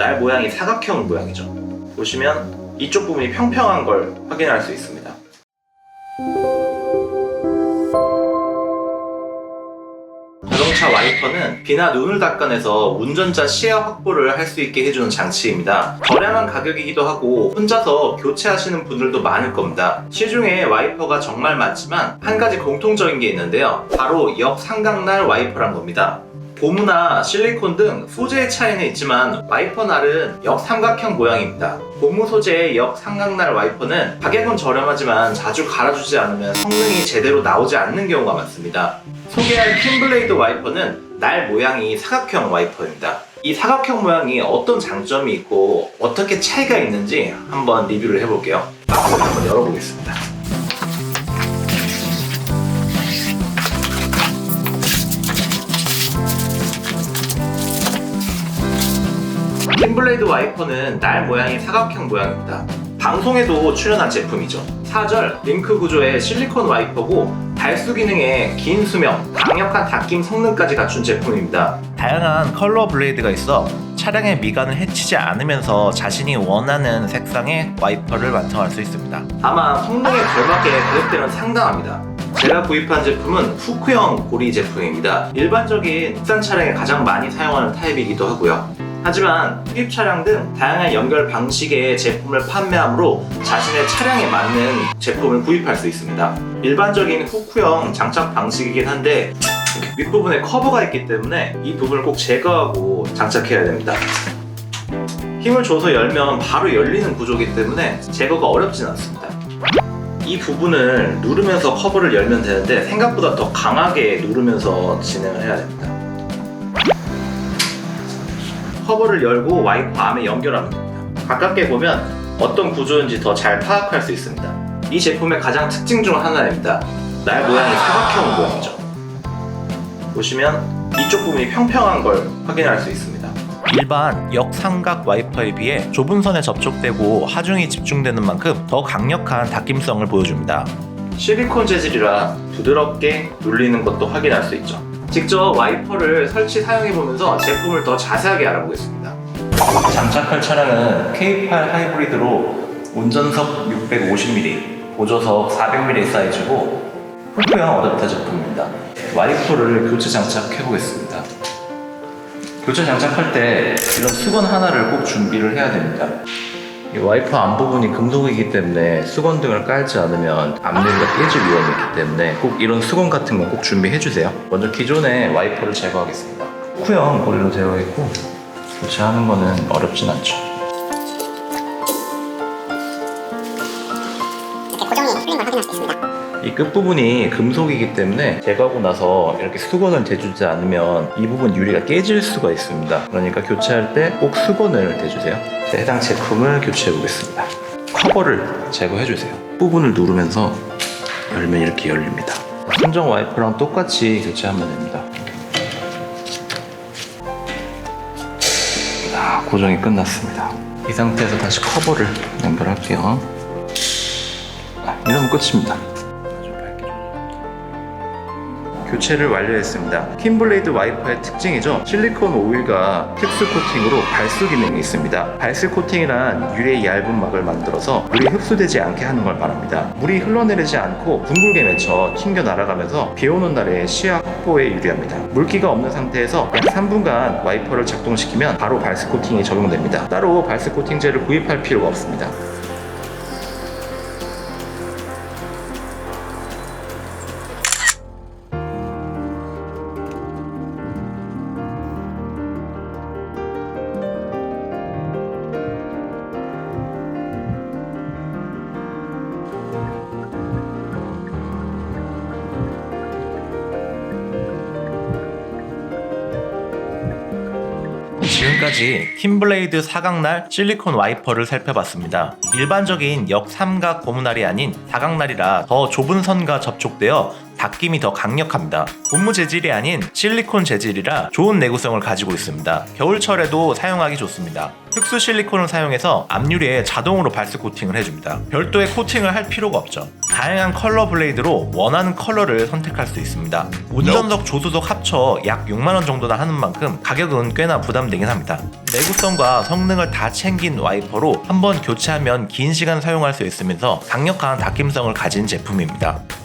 날 모양이 사각형 모양이죠. 보시면 이쪽 부분이 평평한 걸 확인할 수 있습니다. 자동차 와이퍼는 비나 눈을 닦아내서 운전자 시야 확보를 할 수 있게 해주는 장치입니다. 저렴한 가격이기도 하고 혼자서 교체하시는 분들도 많을 겁니다. 시중에 와이퍼가 정말 많지만 한 가지 공통적인 게 있는데요. 바로 역삼각날 와이퍼란 겁니다. 고무나 실리콘 등 소재의 차이는 있지만 와이퍼 날은 역삼각형 모양입니다. 고무 소재의 역삼각날 와이퍼는 가격은 저렴하지만 자주 갈아주지 않으면 성능이 제대로 나오지 않는 경우가 많습니다. 소개할 킹블레이드 와이퍼는 날 모양이 사각형 와이퍼입니다. 이 사각형 모양이 어떤 장점이 있고 어떻게 차이가 있는지 한번 리뷰를 해볼게요. 박스를 한번 열어보겠습니다. 킹블레이드 와이퍼는 날 모양이 사각형 모양입니다. 방송에도 출연한 제품이죠. 사절, 링크 구조의 실리콘 와이퍼고 발수 기능에 긴 수명, 강력한 닦임 성능까지 갖춘 제품입니다. 다양한 컬러 블레이드가 있어 차량의 미간을 해치지 않으면서 자신이 원하는 색상의 와이퍼를 완성할 수 있습니다. 아마 성능에 걸맞게 가격대는 상당합니다. 제가 구입한 제품은 후크형 고리 제품입니다. 일반적인 국산 차량에 가장 많이 사용하는 타입이기도 하고요. 하지만 수입 차량 등 다양한 연결 방식의 제품을 판매하므로 자신의 차량에 맞는 제품을 구입할 수 있습니다. 일반적인 후크형 장착 방식이긴 한데 윗부분에 커버가 있기 때문에 이 부분을 꼭 제거하고 장착해야 됩니다. 힘을 줘서 열면 바로 열리는 구조이기 때문에 제거가 어렵진 않습니다. 이 부분을 누르면서 커버를 열면 되는데 생각보다 더 강하게 누르면서 진행을 해야 됩니다. 커버를 열고 와이퍼 암에 연결하면 됩니다. 가깝게 보면 어떤 구조인지 더 잘 파악할 수 있습니다. 이 제품의 가장 특징 중 하나입니다. 날 모양이 사각형 모양이죠. 보시면 이쪽 부분이 평평한 걸 확인할 수 있습니다. 일반 역삼각 와이퍼에 비해 좁은 선에 접촉되고 하중이 집중되는 만큼 더 강력한 닦임성을 보여줍니다. 실리콘 재질이라 부드럽게 눌리는 것도 확인할 수 있죠. 직접 와이퍼를 설치 사용해보면서 제품을 더 자세하게 알아보겠습니다. 장착할 차량은 K8 하이브리드로 운전석 650mm, 보조석 400mm 사이즈고 폴크형 어댑터 제품입니다. 와이퍼를 교체 장착해보겠습니다. 교체 장착할 때 이런 수건 하나를 꼭 준비를 해야 됩니다. 이 와이퍼 앞 부분이 금속이기 때문에 수건 등을 깔지 않으면 앞유리가 깨질 위험이 있기 때문에 꼭 이런 수건 같은 건 꼭 준비해 주세요. 먼저 기존의 와이퍼를 제거하겠습니다. 후형 고리로 되어 있고 교체하는 거는 어렵진 않죠. 고정이 풀린 걸 확인할 수 있습니다. 이 끝부분이 금속이기 때문에 제거하고 나서 이렇게 수건을 대주지 않으면 이 부분 유리가 깨질 수가 있습니다. 그러니까 교체할 때 꼭 수건을 대주세요. 자, 해당 제품을 교체해 보겠습니다. 커버를 제거해 주세요. 부분을 누르면서 열면 이렇게 열립니다. 순정 와이퍼랑 똑같이 교체하면 됩니다. 아, 고정이 끝났습니다. 이 상태에서 다시 커버를 연결할게요. 아, 이러면 끝입니다. 교체를 완료했습니다. 킴블레이드 와이퍼의 특징이죠. 실리콘 오일과 특수 코팅으로 발수 기능이 있습니다. 발수 코팅이란 유리의 얇은 막을 만들어서 물이 흡수되지 않게 하는 걸 말합니다. 물이 흘러내리지 않고 둥글게 맺혀 튕겨 날아가면서 비 오는 날에 시야 확보에 유리합니다. 물기가 없는 상태에서 약 3분간 와이퍼를 작동시키면 바로 발수 코팅이 적용됩니다. 따로 발수 코팅제를 구입할 필요가 없습니다. 지금까지 킴블레이드 사각날 실리콘 와이퍼를 살펴봤습니다. 일반적인 역삼각 고무날이 아닌 사각날이라 더 좁은 선과 접촉되어 닦임이 더 강력합니다. 고무 재질이 아닌 실리콘 재질이라 좋은 내구성을 가지고 있습니다. 겨울철에도 사용하기 좋습니다. 흑수 실리콘을 사용해서 앞유리에 자동으로 발수 코팅을 해줍니다. 별도의 코팅을 할 필요가 없죠. 다양한 컬러 블레이드로 원하는 컬러를 선택할 수 있습니다. 운전석, 조수석 합쳐 약 6만원 정도나 하는 만큼 가격은 꽤나 부담되긴 합니다. 내구성과 성능을 다 챙긴 와이퍼로 한번 교체하면 긴 시간 사용할 수 있으면서 강력한 닦임성을 가진 제품입니다.